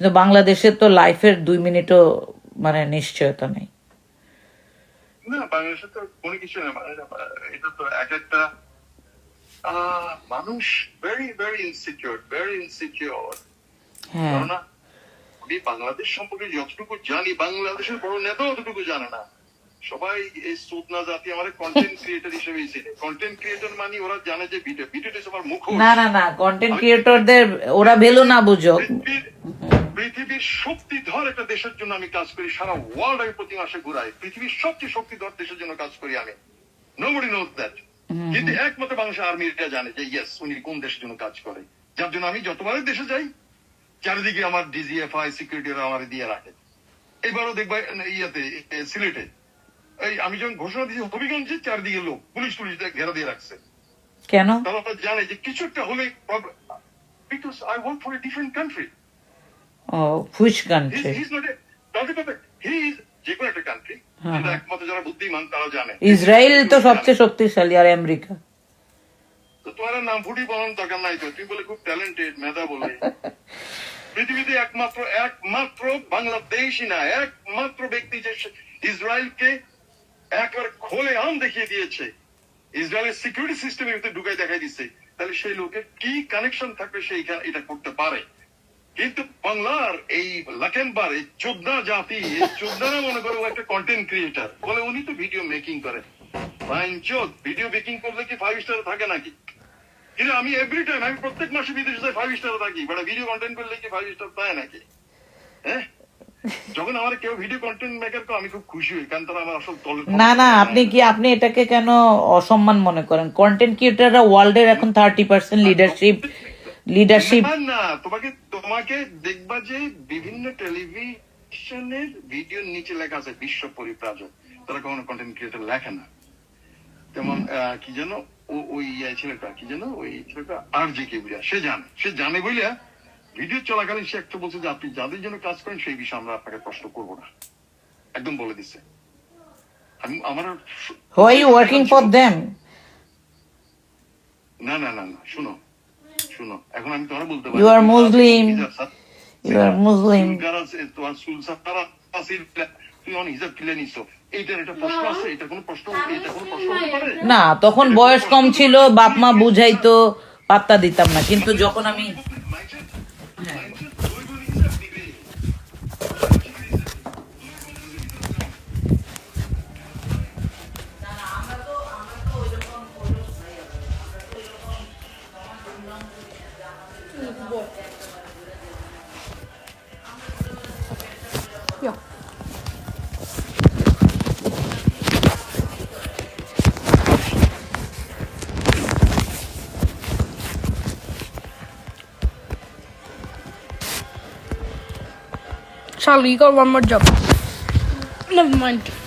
কিন্তু বাংলাদেশের তো লাইফের দুই মিনিটও মানে নিশ্চয়তা নেই। না বাংলাদেশে তো কোনো কিছু না এটা তো এক একটা মানুষ very very insecure very insecure হ্যাঁ। কেননা আমি বাংলাদেশ সম্পর্কে যতটুকু জানি বাংলাদেশের বড় নেতা অতটুকু জানে না। সবাই এই সোদনা জাতি আমার কন্টেন্ট ক্রিয়েটর হিসেবে চেনে। কন্টেন্ট ক্রিয়েটর মানে ওরা জানে যে ভিডিও ভিডিওটা আমার মুখ না না না কন্টেন্ট ক্রিয়েটরদের ওরা ভেলো না বুঝো পৃথিবীর- শক্তিধর একটা দেশের জন্য আমি কাজ করি সারা ওয়ার্ল্ড আমি প্রতি মাসে ঘুরাই। পৃথিবীর সবচেয়ে শক্তিধর দেশের জন্য কাজ করি আমি। নোবডি নোজ দ্যাট কিন্তু একমাত্র বাংলাদেশ আর্মিটা জানে যে ইয়েস উনি কোন দেশের জন্য কাজ করে। যার জন্য আমি যতবারই দেশে যাই চারিদিকে আমার ডিজিএফআই সিকিউরিটি আমার দিয়ে রাখে। এবারও দেখবা ইয়াতে সিলেটে এই আমি যখন ঘোষণা দিয়েছি হবিগঞ্জে চারিদিকে লোক পুলিশ দিয়ে ঘেরা দিয়ে রাখছে। কেন? তারা জানে যে কিছু একটা হলে because I work for a different country He's, country he's not a, তাদের কথা, he is যে কোনো একটা কান্ট্রি হ্যাঁ, হ্যাঁ। একমাত্র যারা বুদ্ধিমান তারা জানে। ইসরায়েল তো সবচেয়ে শক্তিশালী আর আমেরিকা। তো তোমার নাম ফুটি বলার দরকার নাই তো। তুমি বলে খুব ট্যালেন্টেড মেধা বলে। পৃথিবীতে একমাত্র একমাত্র বাংলাদেশই না একমাত্র ব্যক্তি যে ইসরায়েলকে একবার খোলে আম দেখিয়ে দিয়েছে। ইসরায়েলের সিকিউরিটি সিস্টেমের ভিতরে ঢুকাই দেখাই দিচ্ছে তাহলে সেই লোকের কি কানেকশন থাকবে সেইখানে এটা করতে পারে? কিন্তু বাংলার এই লাকেনবার এই চোদ্দা জাতি, চোদ্দারা মনে করে একটা কন্টেন্ট ক্রিয়েটার বলে উনি তো ভিডিও মেকিং করে ভিডিও মেকিং করলে কি ফাইভ স্টার থাকে নাকি? কিন্তু আমি এভরি টাইম আমি প্রত্যেক মাসে বিদেশে যাই ফাইভ স্টার থাকি বাট ভিডিও কন্টেন্ট করলে কি ফাইভ স্টার পায় নাকি? হ্যাঁ? যখন আমার কেউ ভিডিও কন্টেন্ট মেকার করে, আমি খুব খুশি হই, কারণ তারা আমার আসল না না, আপনি কি, আপনি এটাকে কেন অসম্মান মনে করেন? কন্টেন্ট ক্রিয়েটাররা ওয়ার্ল্ডের এখন থার্টি পার্সেন্ট লিডারশিপ লিডারশিপ না, তোমাকে তোমাকে দেখবা যে বিভিন্ন টেলিভিশনের ভিডিওর নিচে লেখা আছে বিশ্ব পরিপ্রাজক তারা কখনো কন্টেন্ট ক্রিয়েটর লেখে না। যেমন কি যেন ওই ইয়ে ছেলেটা কি যেন ওই ছেলেটা আর জি কেবরিয়া সে জানে সে জানে বলিয়া ভিডিও চলাকালীন সে একটা বলছে যে আপনি যাদের জন্য কাজ করেন সেই বিষয়ে আমরা আপনাকে কষ্ট করব না। একদম বলে দিচ্ছে আমি আমার হোয়াই ওয়ার্কিং ফর দেম না না না না শুনো। শুনো এখন আমি তোমার বলতে You are Muslim. You are Muslim তোমার চুল সারা আসিল তুমি অন হিসাব কিলে নিছো। এইটার একটা প্রশ্ন আছে, এটা কোনো প্রশ্ন, এটা কোনো প্রশ্ন না তখন বয়স কম ছিল বাপ মা বুঝাইতো পাত্তা দিতাম না। কিন্তু যখন আমি Ja. Charlie, you got one more job. Never mind.